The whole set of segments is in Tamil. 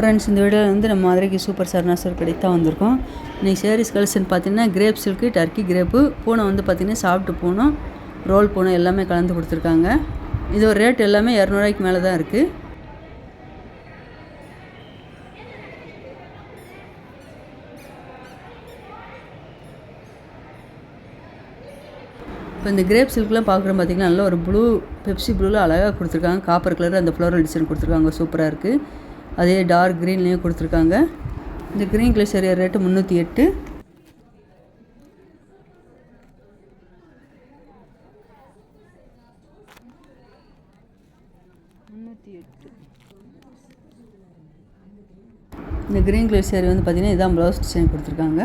ஃப்ரெண்ட்ஸ் இந்த வீடியோவில் வந்து நம்ம மதுரைக்கு சூப்பர் சரணாசர் கடைக்கு வந்திருக்கோம். இன்றைக்கி சேரீஸ் கலெக்ஷன் பார்த்தீங்கன்னா கிரேப் சில்க்கு டர்க்கி கிரேப்பு பூனை வந்து பார்த்திங்கன்னா சாப்பிட்டு பூனம். ரோல் பூனை எல்லாமே கலந்து கொடுத்துருக்காங்க. இது ஒரு ரேட் எல்லாமே இரநூறுவாய்க்கு மேலே தான் இருக்குது இப்போ இந்த கிரேப் சில்க்லாம் பார்க்குறோம் பார்த்தீங்கன்னா நல்ல ஒரு ப்ளூ பெப்சி ப்ளூவில் அழகாக கொடுத்துருக்காங்க. காப்பர் கலர் அந்த ஃப்ளோரல் டிசைன் கொடுத்துருக்காங்க. சூப்பராக இருக்குது அதே டார்க் க்ரீன்லேயும் கொடுத்துருக்காங்க. இந்த க்ரீன் கலர் சரியாக ரேட்டு முந்நூற்றி எட்டு. எட்டு. இந்த க்ரீன் கலர் சேரீ வந்து பார்த்திங்கன்னா இதான் ப்ளவுஸ் டிசைன் கொடுத்துருக்காங்க.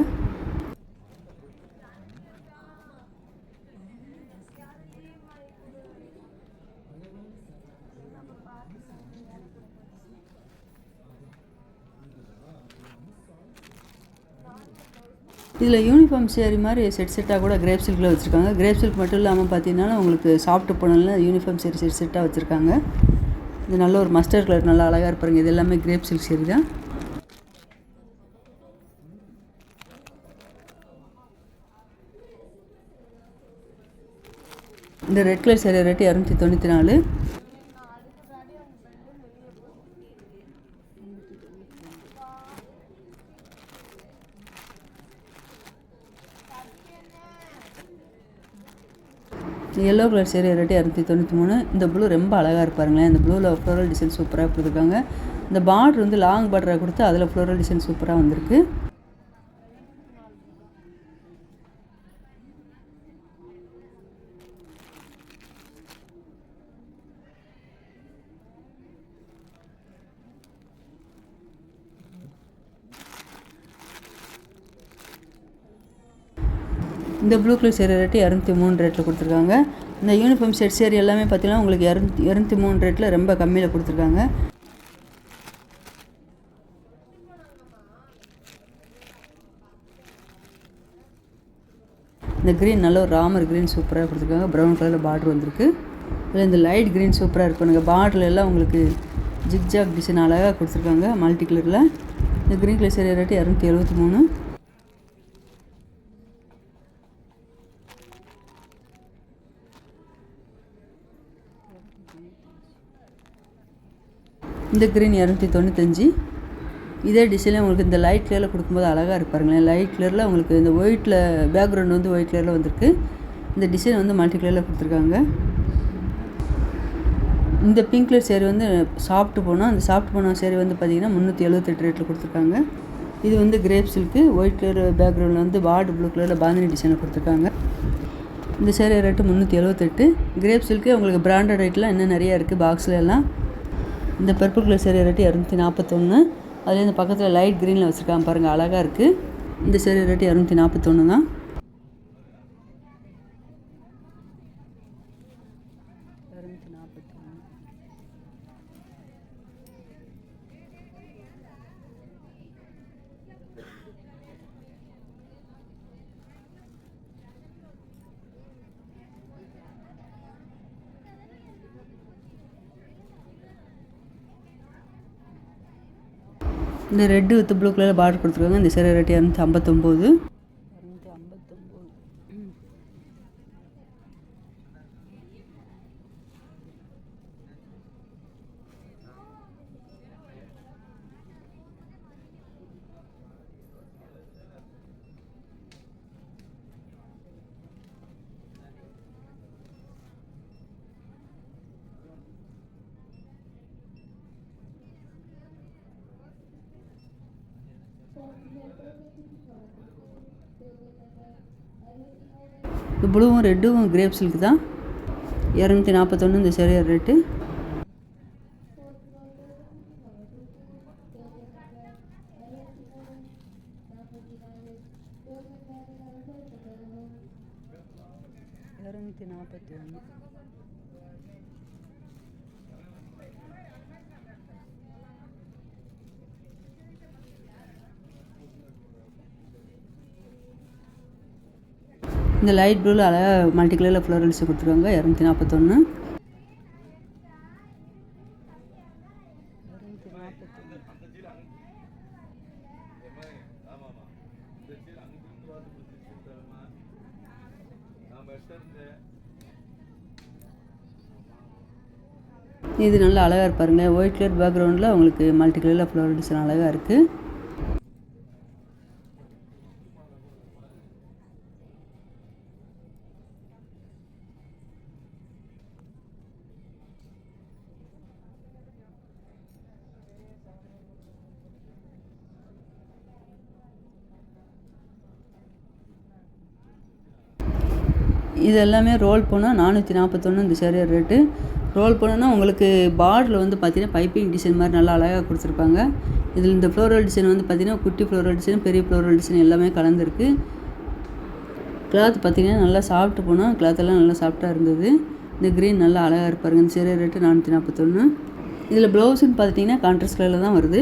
இதில் யூனிஃபார்ம் சேரீ மாதிரி செட் செட்டாக கூட கிரேப் சில்கில் வச்சுருக்காங்க. கிரேப் சில்க் மட்டும் இல்லாமல் பார்த்தீங்கன்னா உங்களுக்கு சாஃப்ட் போனல யூனிஃபார்ம் சேரீ செட் செட்டாக வச்சுருக்காங்க. இது நல்ல ஒரு மஸ்டர்ட் கலர் நல்லா அழகாக இருப்பாருங்க இது எல்லாமே கிரேப் சில்க் சேரீ தான். இந்த ரெட் கலர் சேரீ ரேட்டு இரநூத்தி தொண்ணூற்றி நாலு. எல்லோ கலர் சேரீ ரேட்டு இரநூத்தி தொண்ணூற்றி மூணு. இந்த ப்ளூ ரொம்ப அழகாக இருப்பாருங்களேன் இந்த ப்ளூவில் ஃப்ளோரல் டிசைன் சூப்பராக கொடுத்துருக்காங்க. இந்த பார்டர் வந்து லாங் பார்டராக கொடுத்து அதில் ஃப்ளோரல் டிசைன் சூப்பராக வந்திருக்கு. இந்த ப்ளூ கலர் சேரீ ரேட்டு இரநூத்தி மூணு ரேட்டில் கொடுத்துருக்காங்க. இந்த யூனிஃபார்ம் செட் சேரீ எல்லாமே பார்த்தீங்கன்னா உங்களுக்கு இரநூத்தி இரநூத்தி மூணு ரேட்டில் ரொம்ப கம்மியில் கொடுத்துருக்காங்க. இந்த க்ரீன் நல்ல ஒரு ராமர் க்ரீன் சூப்பராக கொடுத்துருக்காங்க. ப்ரௌன் கலரில் பார்டர் வந்திருக்கு. இதில் இந்த லைட் க்ரீன் சூப்பராக இருக்குங்க பார்டரில் எல்லாம் உங்களுக்கு ஜிக்ஜாக் டிசைன் அழகாக கொடுத்துருக்காங்க. மல்டி கலரில் இந்த க்ரீன் கலர் சேரீ ரேட்டு இரநூத்தி எழுபத்தி மூணு. இந்த க்ரீன் இரநூத்தி தொண்ணூத்தஞ்சு. இதே டிசைனில் உங்களுக்கு இந்த லைட் கலரில் கொடுக்கும்போது அழகாக இருப்பாருங்களேன் லைட் கலரில் உங்களுக்கு இந்த ஒயிட்டில் பேக்ரவுண்ட் வந்து ஒயிட் கலரில் வந்திருக்கு. இந்த டிசைன் வந்து மல்டி கலரில் கொடுத்துருக்காங்க. இந்த பிங்க் கலர் சேரீ வந்து சாப்பிட்டு போனோம் அந்த சாப்பிட்டு போன சேரீ வந்து பார்த்திங்கன்னா முந்நூற்றி எழுபத்தெட்டு ரேட்டில் கொடுத்துருக்காங்க. இது வந்து கிரேப் சில்க்கு ஒயிட் கலர் பேக்ரவுண்டில் வந்து வார்டு ப்ளூ கலரில் பாந்தினி டிசைனில் கொடுத்துருக்காங்க. இந்த சேரீ ரேட்டு முந்நூற்றி எழுபத்தெட்டு கிரேப் சில்க்கு உங்களுக்கு பிராண்டட் ரேட்லாம் இன்னும் நிறையா இருக்குது பாக்ஸில் எல்லாம். இந்த பர்பிள் கலர் சேரீ ரேட்டு இரநூத்தி நாற்பத்தொன்று அதில் இந்த பக்கத்தில் லைட் க்ரீனில் வச்சுருக்காங்க பாருங்கள் அழகாக இருக்குது இந்த சேரீ ரேட்டு இரநூத்தி நாற்பத்தொன்று தான். இரநூத்தி நாற்பத்தொன்று இந்த ரெட்டு வித் ப்ளூ கலரில் பார்டர் கொடுத்துருக்காங்க. இந்த சேரீ ரேட்டு இரநூத்தி ஐம்பத்தொம்போது இரநூத்தி ஐம்பத்தொம்போது இந்த ப்ளூவும் ரெட்டும் கிரேப் சில்க் தான். இரநூத்தி நாற்பத்தொன்று இந்த சரியாக ரேட்டு இரநூத்தி நாற்பத்தி ஒன்று இந்த லைட் ப்ளூவில் அழகாக மல்டி கலரில் ஃப்ளோரல்ஸ் கொடுத்துருவாங்க இரநூத்தி நாற்பத்தொன்று இது நல்லா அழகாக இருப்பாருங்க ஒயிட் கலர் பேக்ரவுண்டில் உங்களுக்கு மல்டி கலரில் ஃப்ளவர் டிசைன் அழகாக இருக்குது இது எல்லாமே ரோல் போனால் நானூற்றி நாற்பத்தொன்று இந்த சேரீ ரேட்டு ரோல் போனோன்னா உங்களுக்கு பார்டரில் வந்து பார்த்தீங்கன்னா பைப்பிங் டிசைன் மாதிரி நல்லா அழகாக கொடுத்துருப்பாங்க. இதில் இந்த ஃப்ளோரல் டிசைன் வந்து பார்த்திங்கன்னா குட்டி ஃப்ளோரல் டிசைன் பெரிய ஃப்ளோரல் டிசைன் எல்லாமே கலந்துருக்கு. கிளாத் பார்த்தீங்கன்னா நல்லா சாப்பிட்டு போனால் கிளாத்தெல்லாம் நல்லா சாஃப்டாக இருந்தது. இந்த க்ரீன் நல்லா அழகாக இருப்பாருங்க இந்த சேரீ ரேட்டு நானூற்றி நாற்பத்தொன்று இதில் ப்ளவுஸுன்னு பார்த்துட்டிங்கன்னா கான்ட்ராஸ்ட் கலரில் தான் வருது.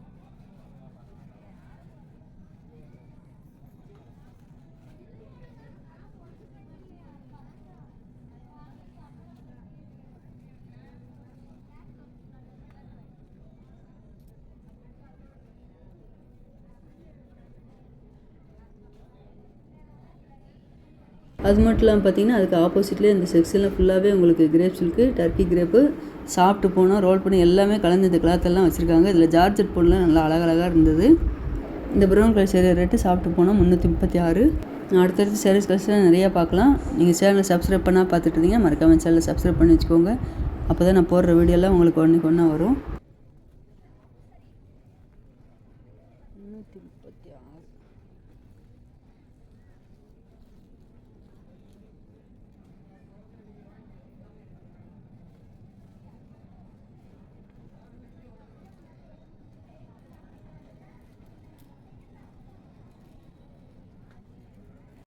அது மட்டும் இல்லாமல் பார்த்தீங்கன்னா அதுக்கு ஆப்போசிட்லேயே இந்த செக்ஷனில் ஃபுல்லாகவே உங்களுக்கு கிரேப் சில்க்கு டர்க்கி கிரேப்பு சாப்பிட்டு போனோம் ரோல் பண்ணி எல்லாமே கலந்து இந்த கிளாத்தெல்லாம் வச்சுருக்காங்க. இதில் ஜார்ஜெட் பொண்ணுலாம் நல்லா அழகழகாக இருந்தது. இந்த ப்ரௌன் கலர் சேரீ ரேட்டு சாப்பிட்டு போனால் முந்நூற்றி முப்பத்தி ஆறு. அடுத்தடுத்து சேரீஸ் கலெக்ஷன் நிறையா பார்க்கலாம். நீங்கள் சேனலை சப்ஸ்கிரைப் பண்ணால் பார்த்துட்டு இருந்தீங்க மறக்காமல் சேனலை சப்ஸ்கிரைப் பண்ணி வச்சுக்கோங்க. அப்போ தான் நான் போடுற வீடியோலாம் உங்களுக்கு ஒன்றுக்கு ஒன்றா வரும்.